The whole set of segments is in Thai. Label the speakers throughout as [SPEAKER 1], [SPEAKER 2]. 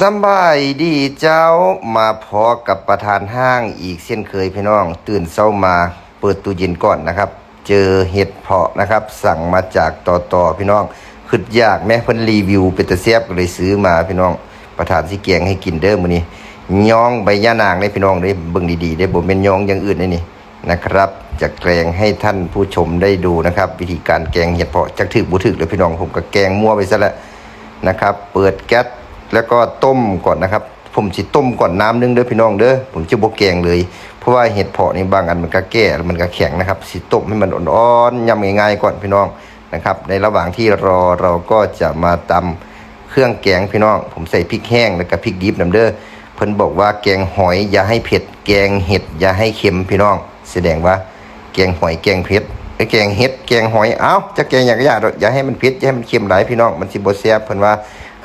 [SPEAKER 1] สบายดีเจ้ามาพอกับประธานห้างอีกเช่นเคยพี่น้อง ตื่นเช้ามาเปิดตู้เย็นก่อนนะครับ เจอเห็ดเพาะนะครับ สั่งมาจากต่อต่อพี่น้องขึ้นยากแม่เพิ่นรีวิวเป็นตะเสียบก็เลยซื้อมาพี่น้องประธานสิเกียงให้กินเด้อมื้อนี้ย่องใบย่านางได้พี่น้องได้เบิ่งดีๆได้บ่แม่นย่องอย่างอื่นได้นี่นะครับจะแกงให้ท่านผู้ชมได้ดูนะครับ วิธีการแกงเห็ดเพาะจักถึกบ่ถึกเลยพี่น้องผมก็แกงมั่วไปซะแล้วนะครับ เปิดแก๊ส แล้วก็ต้มก่อนนะครับ ผมสิต้มก่อนน้ำนึงเด้อพี่น้องเด้อผมจะบ่แกงเลย เพราะว่าเห็ดเพาะนี่บางอันมันก็แก่มันก็แข็งนะครับสิต้มให้มันอ่อนๆยำง่ายๆก่อนพี่น้องนะครับ ในระหว่างที่รอเราก็จะมาตำเครื่องแกงพี่น้อง ผมใส่พริกแห้งแล้วก็พริกดิบนํเด้อเพิ่นบอกว่าแกงหอยอย่าให้เผ็ด แกงเห็ดอย่าให้เค็มพี่น้อง แสดงว่า แกงหอยแกงเผ็ดไอ้แกงเห็ดแกงหอยเอ้าจะแกงอย่างก็ยากดออย่าให้มันเผ็ดอย่าให้มันเค็มหลายพี่น้องมันสิบ่แซ่บเพิ่นว่า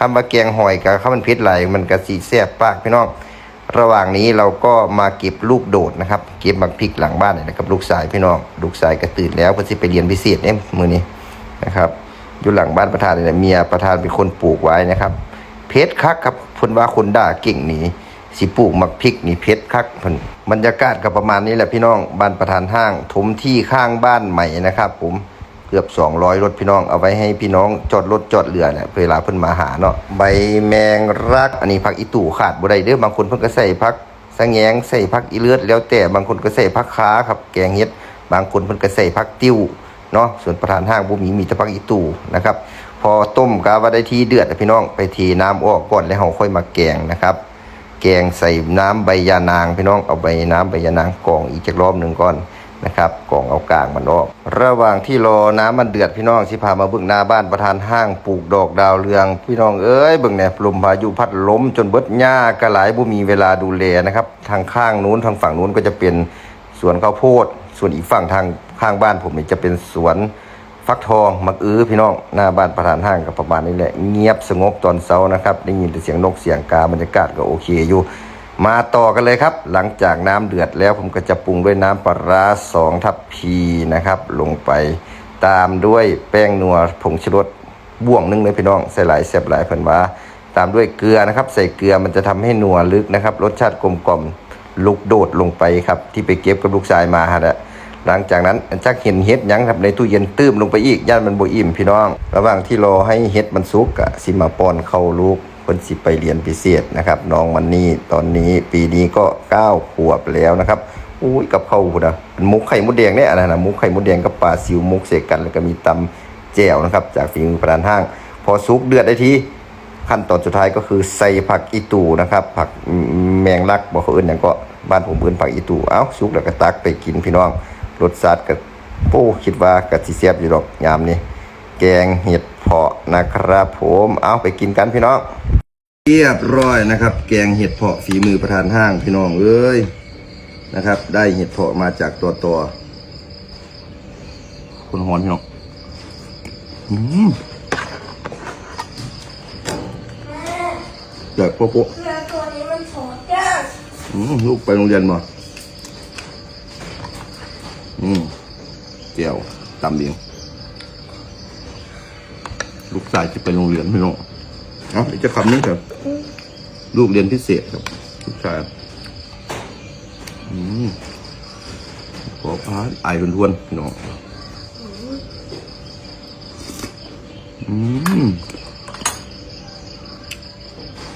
[SPEAKER 1] คำว่าแกงหอยกับคำมันเผ็ดหลมันก็สิแซ่บปากพี่น้องระหว่างนี้เราก็มาเก็บลูกโดดนะครับ เก็บบักพริกหลังบ้านเนี่ยนะครับลูกชายพี่น้องลูกชายก็ตื่นแล้วเพิ่นสิไปเรียนพิเศษเนี่ยมือนี้นะครับอยู่หลังบ้านประธานเนี่ยเมียประธานเป็นคนปลูกไว้นะครับเพชรคักครับพนว่าคนด่าเก่งหนีสิปลูกมักพริกนี่เพชรคักพันบรรยากาศก็ประมาณนี้แหละพี่น้องบ้านประธานห้างถมที่ข้างบ้านใหม่นะครับ ผม เกือบ 200 รถพี่น้องเอาไว้ให้พี่น้องจอดรถจอดเรือเนี่ยเวลาเพิ่นมาหาเนาะใบแมงรักอันนี้ผักอีตู่ขาดบ่ได้เด้อบางคนเพิ่นก็ใส่ผักสะแงงใส่ผักอีเลือดแล้วแต่บางคนก็ใส่ผักขาครับแกงเฮ็ด บางคนเพิ่นก็ใส่ผักติ้วเนาะส่วนประธานห้างบ่มีมีแต่ผักอีตู่นะครับพอต้มกาว่าได้ที่เดือดพี่น้องไปทีน้ำออกก่อนแล้วเราค่อยมาแกงนะครับ แกงใส่น้ำใบยานางพี่น้องเอาใบน้ำใบยานางกองอีกจักรอบหนึ่งก่อน นะครับกรองเอากลางมันออก ระหว่างที่รอน้ำมันเดือดพี่น้องสิพามาเบิ่งหน้าบ้านประธานห้างปลูกดอกดาวเรือง พี่น้องเอ้ยเบิ่งเนี่ยลมพายุพัดล้มจนเบิดหญ้ากระหลายบ่มีเวลาดูแลนะครับ ทางข้างนู้นทางฝั่งนู้นก็จะเป็นสวนข้าวโพด ส่วนอีกฝั่งทางข้างบ้านผมนี่จะเป็นสวนฟักทองมักอื้อพี่น้องหน้าบ้านประธานห้างก็ประมาณนี้แหละ เงียบสงบตอนเช้านะครับได้ยินแต่เสียงนกเสียงกาบรรยากาศก็โอเคอยู่ มาต่อกันเลยครับ หลังจากน้ำเดือดแล้วผมก็จะปรุงด้วยน้ำปลาร้าสองทัพพีนะครับ ลงไปตามด้วยแป้งนัวผงชูรสบ่วงหนึงเลยพี่น้องใส่หลายแซ่บหลายเพิ่นว่า ตามด้วยเกลือนะครับ ใส่เกลือมันจะทำให้นัวลึกนะครับ รสชาติกลมกล่อมลุกโดดลงไปครับ ที่ไปเก็บกับลูกชายมาฮะแหละหลังจากนั้นจักเห็นเห็ดยังครับในตู้เย็นตื้มลงไปอีกย่านมันบ่อิ่มพี่น้อง ระหว่างที่รอให้เห็ดมันสุกกะสิมาป้อนเข้าลูก พิ่นสิไปเรียนพิเศษนะครับ น้องมันนี่ตอนนี้ปีนี้ก็9ขวบแล้วนะครับอุ้ยกับเข้าวพุ่นนะมุกไข่มดแดงเนี่ยอันนั้นะมุกไข่มดแดงกับปลาซิวมุกเสกกันแล้วก็มีตำแจ่วนะครับ จากฝีมือประธานห้าง พอสุกเดือดได้ทีขั้นตอนสุดท้ายก็คือใส่ผักอีตูนะครับผักแมงลักบอกเขาอื่นอย่างก็บ้านผมเอื่นผักอีตูเอ้าสุกแล้วก็ตักไปกินพี่น้องรสชาติก็โอ้คิดว่าก็สิเสียบอยู่ดอกยามนี้แกงเห็ดเพาะนะครับ ผมเอาไปกินกันพี่น้อง เรียบร้อยนะครับ แกงเห็ดเพาะฝีมือประธานห้างพี่น้องเอ้ยนะครับ ได้เห็ดเพาะมาจากตัวตัวคนหอนพี่น้องอืมเด็กพวกพวก
[SPEAKER 2] เรือตัวนี้มันโฉดยาก
[SPEAKER 1] ลูกไปโรงเรียนมาอืมเจียวตำเลียงลูกชายจะไปโรงเรียนไม่น้อง เอ้าเดี๋ยวจะคำนี้ครับ ลูกเรียนพิเศษครับลูกชายอืมขอพาไอายทวนๆพี่น้องอืม